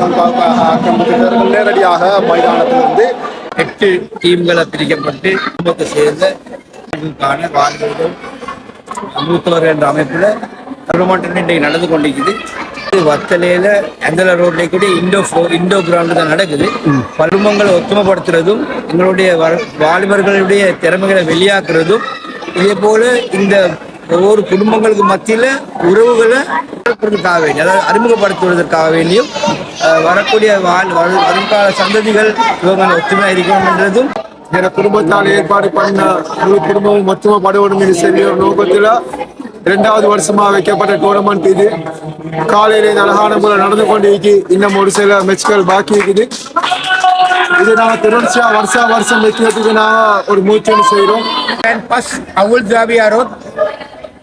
லங்காவுக்காக ஆக்கிரமித்தவர்கள் நேரடியாக மைதானத்திலிருந்து எட்டு டீம்களை பிரிக்கப்பட்டு குடும்பத்தை சேர்ந்த மூத்தவர் என்ற அமைப்புல டோர்னமெண்ட் இன்றைக்கு நடந்து கொண்டிருக்குது. வத்தலையில அந்தல ரோட்ல கூட இண்டோ ஃபோ- இண்டோ கிரவுண்டு தான் நடக்குது. குடும்பங்களை ஒத்துமைப்படுத்துறதும் எங்களுடைய வாலிபர்களுடைய திறமைகளை வெளியாக்குறதும் இதே போல இந்த ஒவ்வொரு குடும்பங்களுக்கு மத்தியில உறவுகளை வளர்ப்பதற்காக வேண்டி அதாவது அறிமுகப்படுத்துவதற்காக வேண்டியும் வரக்கூடிய வாழ் வரு- வருங்கால சந்ததிகள் இவங்க ஒத்துமையா இருக்கணும் என்றதும் என குடும்பத்தால் ஏற்பாடு பண்ண முழு குடும்பமும் மொத்தமாக படுவடும் என்று சொல்லி ஒரு நோக்கத்தில் இரண்டாவது வருஷமா வைக்கப்பட்ட டோர்னமெண்ட் இது. காலையில அழகான முறை நடந்து கொண்டிருக்கு. இன்னும் ஒரு சில மேட்ச்கள் பாக்கி இருக்குது. இது நாங்கள் தொடர்ச்சியா வருஷா வருஷம் வைக்கிறதுக்கு நாங்கள் ஒரு முயற்சி செய்கிறோம் அவுல் ஜாவியா ரோட்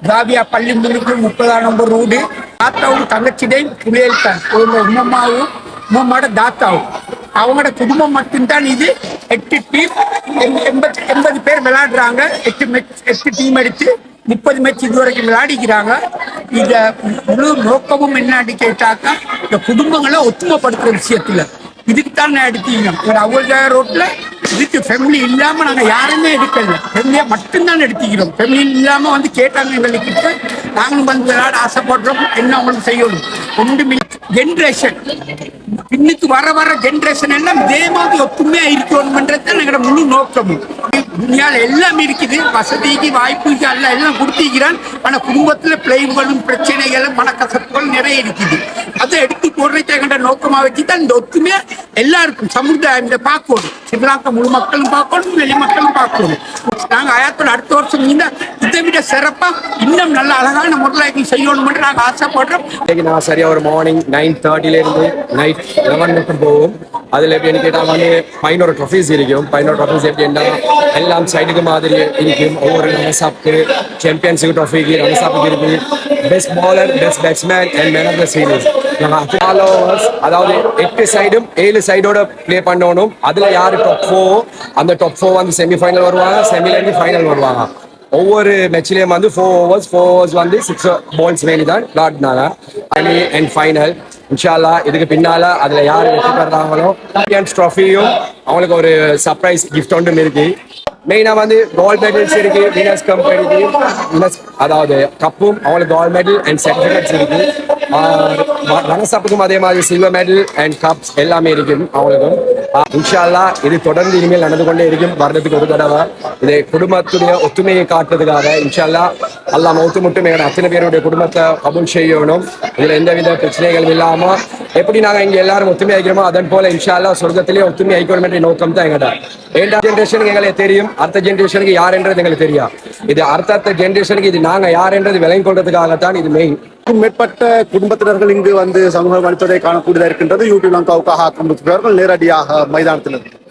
ஜாவியா பள்ளி முன்னுக்கு முப்பதாம் நம்பர் ரோடு தாத்தாவும் தங்கச்சிடையும் புலியல் தான் ஒரு தாத்தாவும். அவங்களோட குடும்பம் மட்டும்தான் இது. எட்டு டீம் எண்பது எண்பது பேர் விளையாடுறாங்க. எட்டு மேட்ச் எட்டு டீம் எடுத்து முப்பது மேட்ச் இது வரைக்கும் விளையாடிக்கிறாங்க. இத முழு நோக்கமும் என்ன கேட்டாக்கா இந்த குடும்பங்களை ஒத்துமைப்படுத்துற விஷயத்துல. இதுக்கு தான் நான் எடுத்தீங்க. ஒரு அவ்வளோ ரோட்ல இதுக்கு ஃபேமிலி இல்லாம நாங்க யாருமே எடுக்கல. ஃபேமிலியா மட்டும்தான் எடுத்துக்கிறோம். ஃபேமிலி இல்லாம வந்து கேட்டாங்க எங்களுக்கு நாங்களும் வந்து விளையாட ஆசைப்படுறோம். என்ன அவங்களுக்கு செய்யணும்? ஒன்று ஜென்ரேஷன் பின்னுக்கு வர வர ஜென்ரேஷன் எல்லாம் இதே மாதிரி ஒத்துமையா இருக்கணும்ன்றது தான் எங்களோட முழு நோக்கமும். துணியால் எல்லாம் இருக்குது. வசதிக்கு வாய்ப்புக்கு எல்லாம் எல்லாம் கொடுத்திருக்கிறான். ஆனா குடும்பத்துல பிள்ளைகளும் பிரச்சனைகளும் மனக்கசப்புகள் நிறைய இருக்குது. அதை எடுத்து போடுறதை எங்கட நோக்கமா வச்சு தான் இந்த ஒத்துமையா எல்லாருக்கும் சமுதாயம் இந்த பார்க்கணும். ஸ்ரீலங்கா முழு மக்களும் பார்க்கணும் வெளி மக்களும் பார்க்கணும். நாங்க ஆயிரத்தி அடுத்த வருஷம் இந்த இதை விட சிறப்பா இன்னும் நல்ல அழகான முறையில் செய்யணும் நாங்க ஆசைப்படுறோம். இன்னைக்கு நான் சரியா ஒரு மார்னிங் நைன் தேர்ட்டில இருந்து நைட் லெவன் மட்டும் போவோம். அதில் எப்படின்னு கேட்டால் வந்து பதினோரு ட்ராஃபிஸ் இருக்கும். பதினோரு ட்ராஃபிஸ் எப்படின்னா எல்லாம் சைடுக்கு மாதிரி இருக்கும். ஒவ்வொரு ரன்சாப்க்கு சாம்பியன்ஸுக்கு ட்ராஃபிக்கு அப்புக்கு இருக்குது best bowler best batsman and man of the series அதாவது எட்டு சைடும் ஏழு சைடோட ப்ளே பண்ணணும். அதுல யாரு டாப் ஃபோர் அந்த டாப் ஃபோர் வந்து செமிஃபைனல் வருவாங்க செமிலேருந்து ஃபைனல் வருவாங்க. ஒவ்வொரு மேட்ச்லயும் வந்து ஃபோர் ஓவர்ஸ் ஃபோர் ஓவர்ஸ் வந்து சிக்ஸ் பால்ஸ் வேண்டி தான் விளாடினாங்க. அணி அண்ட் ஃபைனல் இன்ஷால்லா இதுக்கு பின்னால அதுல யார் வெற்றி பெறாங்களோ சாம்பியன்ஸ் ட்ராஃபியும் அவங்களுக்கு ஒரு சர்ப்ரைஸ் கிஃப்ட் ஒன்றும் இருக்கு. மெயினா வந்து கோல்ட் மெடல்ஸ் இருக்கு வினர்ஸ் கம்பெனிக்கு வினர்ஸ் அதாவது கப்பும் அவங்களுக்கு கோல்ட் மெடல் அண்ட் சர்டிஃபிகேட்ஸ் இருக்கு. ரனசப்புக்கும் அதே மாதிரி சில்வர் மெடல் அண்ட் கப்ஸ் எல்லாமே இருக்கும் அவங்களுக்கும் இன்ஷால்லா இது தொடர்ந்து இனிமேல் நடந்து கொண்டே இருக்கும். வருடத்துக்கு ஒரு தடவை. இது குடும்பத்துடைய ஒத்துமையை காட்டுறதுக்காக இன்ஷால்லா அல்லா மௌத்து மட்டும் எங்களோட அத்தனை பேருடைய குடும்பத்தை கபூல் செய்யணும் இதுல எந்தவித பிரச்சனைகளும் இல்லாம எப்படி நாங்க இங்க எல்லாரும் ஒத்துமை ஆகிக்கிறோமோ அதன் போல இன்ஷால்லா சொர்க்கத்திலேயே ஒத்துமை ஆகிக்கணும் என்ற நோக்கம் தான் எங்கட ஏண்டா ஜென்ரேஷனுக்கு எங்களுக்கு தெரியும் அடுத்த ஜென்ரேஷனுக்கு யார் என்றது எங்களுக்கு தெரியும் இது அடுத்த அடுத்த ஜென்ரேஷனுக்கு இது நாங்க யாருன்றது விளங்கி கொள்றதுக்காகத்தான் இது மெயின் மேற்பட்ட குடும்பத்தினர்கள் இங்கு வந்து சமூக அளிப்பதை காணக்கூடியதாக இருக்கின்றது யூடியூப் லங்காவுக்காக ஆக்கிரமித்தவர்கள் நேரடியாக மைதானத்திலிருந்து